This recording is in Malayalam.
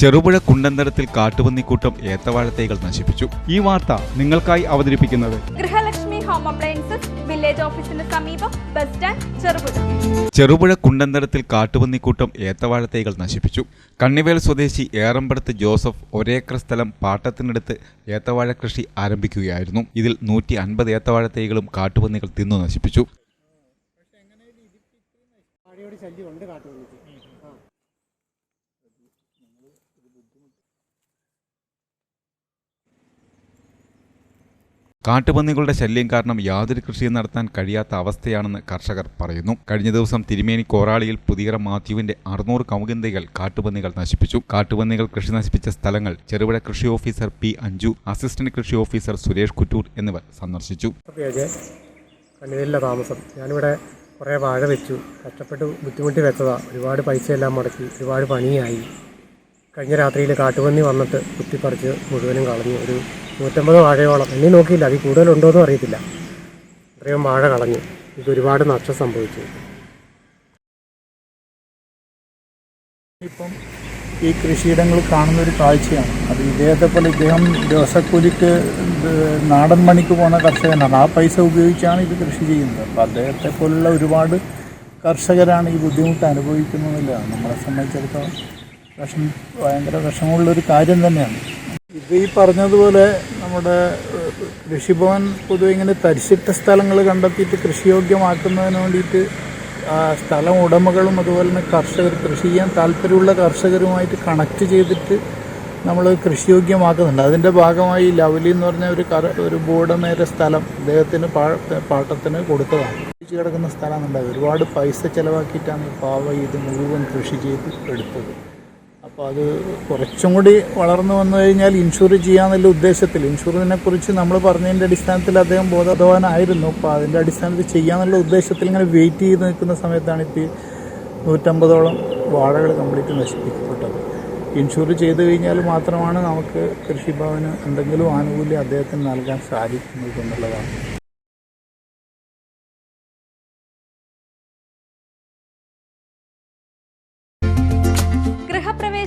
ചെറുപുഴ കുണ്ടന്തരത്തിൽ കാട്ടുപന്നിക്കൂട്ടം ഏത്തവാഴത്തൈകൾ നശിപ്പിച്ചു. ഈ വാർത്ത നിങ്ങൾക്കായി അവതരിപ്പിക്കുന്നത് ഗൃഹലക്ഷ്മി ഹോം അപ്ലയൻസസ് വില്ലേജ് ഓഫീസിന് സമീപം ബസ് സ്റ്റാൻഡ് ചെറുപുഴ. ചെറുപുഴ കുണ്ടന്തരത്തിൽ കാട്ടുപന്നിക്കൂട്ടം ഏത്തവാഴത്തൈകൾ നശിപ്പിച്ചു. കണ്ണിവേൽ സ്വദേശി ഏറമ്പടത്ത് ജോസഫ് ഒരേക്കർ സ്ഥലം പാട്ടത്തിനടുത്ത് ഏത്തവാഴ കൃഷി ആരംഭിക്കുകയായിരുന്നു. ഇതിൽ നൂറ്റി അൻപത് ഏത്തവാഴത്തൈകളും കാട്ടുപന്നികൾ തിന്നു നശിപ്പിച്ചു. ശല്യമുണ്ട് കാട്ടുപന്നിക്ക്. കാട്ടുപന്നികളുടെ ശല്യം കാരണം യാതൊരു കൃഷിയും നടത്താൻ കഴിയാത്ത അവസ്ഥയാണെന്ന് കർഷകർ പറയുന്നു. കഴിഞ്ഞ ദിവസം തിരുമേനി കോറാളിയിൽ പുതിയറ മാത്യുവിന്റെ അറുന്നൂറ് കമുകന്തൈകൾ കാട്ടുപന്നികൾ നശിപ്പിച്ചു. കാട്ടുപന്നികൾ കൃഷി നശിപ്പിച്ച സ്ഥലങ്ങൾ ചെറുപുഴ കൃഷി ഓഫീസർ പി അഞ്ജു അസിസ്റ്റന്റ് കൃഷി ഓഫീസർ സുരേഷ് കുറ്റൂർ എന്നിവർ സന്ദർശിച്ചു. കണ്ണൂരിലെ താമസം. ഞാനിവിടെ കുറേ വാഴ വെച്ചു. കഷ്ടപ്പെട്ട് ബുദ്ധിമുട്ടി വെച്ചതാ. ഒരുപാട് പൈസ എല്ലാം മുടക്കി. ഒരുപാട് പണിയായി. കഴിഞ്ഞ രാത്രിയിൽ കാട്ടുപന്നി വന്നിട്ട് കുത്തിപ്പറിച്ച് മുഴുവനും കളഞ്ഞു. ഒരു നൂറ്റമ്പത് വാഴയോളം. എണ്ണി നോക്കിയില്ല അതിൽ കൂടുതലുണ്ടോ എന്നും അറിയത്തില്ല. ഇത്രയും വാഴ കളഞ്ഞു ഇത് ഒരുപാട് നഷ്ടം സംഭവിച്ചു. ഇപ്പം ഈ കൃഷിയിടങ്ങൾ കാണുന്ന ഒരു കാഴ്ചയാണ്. അത് ഇദ്ദേഹത്തെ പോലെ ഇദ്ദേഹം ദിവസക്കൂലിക്ക് നാടൻ മണിക്ക് പോകുന്ന കർഷകനാണ്. ആ പൈസ ഉപയോഗിച്ചാണ് ഇത് കൃഷി ചെയ്യുന്നത്. അപ്പോൾ അദ്ദേഹത്തെ പോലുള്ള ഒരുപാട് കർഷകരാണ് ഈ ബുദ്ധിമുട്ട് അനുഭവിക്കുന്നതിലാണ് നമ്മളെ സംബന്ധിച്ചിടത്തോളം വിഷം ഭയങ്കര വിഷമമുള്ളൊരു കാര്യം തന്നെയാണ്. ഇത് ഈ പറഞ്ഞതുപോലെ നമ്മുടെ കൃഷിഭവൻ പൊതുവെ ഇങ്ങനെ തരിശിട്ട സ്ഥലങ്ങൾ കണ്ടെത്തിയിട്ട് കൃഷിയോഗ്യമാക്കുന്നതിന് വേണ്ടിയിട്ട് സ്ഥലം ഉടമകളും അതുപോലെ തന്നെ കർഷകർ കൃഷി ചെയ്യാൻ താല്പര്യമുള്ള കർഷകരുമായിട്ട് കണക്ട് ചെയ്തിട്ട് നമ്മൾ കൃഷിയോഗ്യമാക്കുന്നുണ്ട്. അതിന്റെ ഭാഗമായി ലവലി എന്ന് പറഞ്ഞ ഒരു കറ ഒരു ബോർഡ് നേരെ സ്ഥലം അദ്ദേഹത്തിന് പാ- പാട്ടത്തിന് കൊടുത്തതാണ്. കൃഷി കിടക്കുന്ന സ്ഥലമുണ്ടായി ഒരുപാട് പൈസ ചിലവാക്കിയിട്ടാണ് ഈ പാവ ഇത് മുഴുവൻ കൃഷി ചെയ്ത് എടുത്തത്. അപ്പോൾ അത് കുറച്ചും കൂടി വളർന്നു വന്നു കഴിഞ്ഞാൽ ഇൻഷുർ ചെയ്യാമെന്നുള്ള ഉദ്ദേശത്തിൽ ഇൻഷുറിനെ കുറിച്ച് നമ്മൾ പറഞ്ഞതിന്റെ അടിസ്ഥാനത്തിൽ അദ്ദേഹം ബോധവാനായിരുന്നു. അപ്പോൾ അതിന്റെ അടിസ്ഥാനത്തിൽ ചെയ്യാമെന്നുള്ള ഉദ്ദേശത്തിൽ ഇങ്ങനെ വെയിറ്റ് ചെയ്ത് നിൽക്കുന്ന സമയത്താണ് ഇപ്പോൾ നൂറ്റമ്പതോളം വാഴകൾ കംപ്ലീറ്റ് നശിപ്പിക്കപ്പെട്ടത്. ഇൻഷുർ ചെയ്ത് കഴിഞ്ഞാൽ മാത്രമാണ് നമുക്ക് കൃഷിഭവന് എന്തെങ്കിലും ആനുകൂല്യം അദ്ദേഹത്തിന് നൽകാൻ സാധിക്കുന്നത് എന്നുള്ളതാണ്.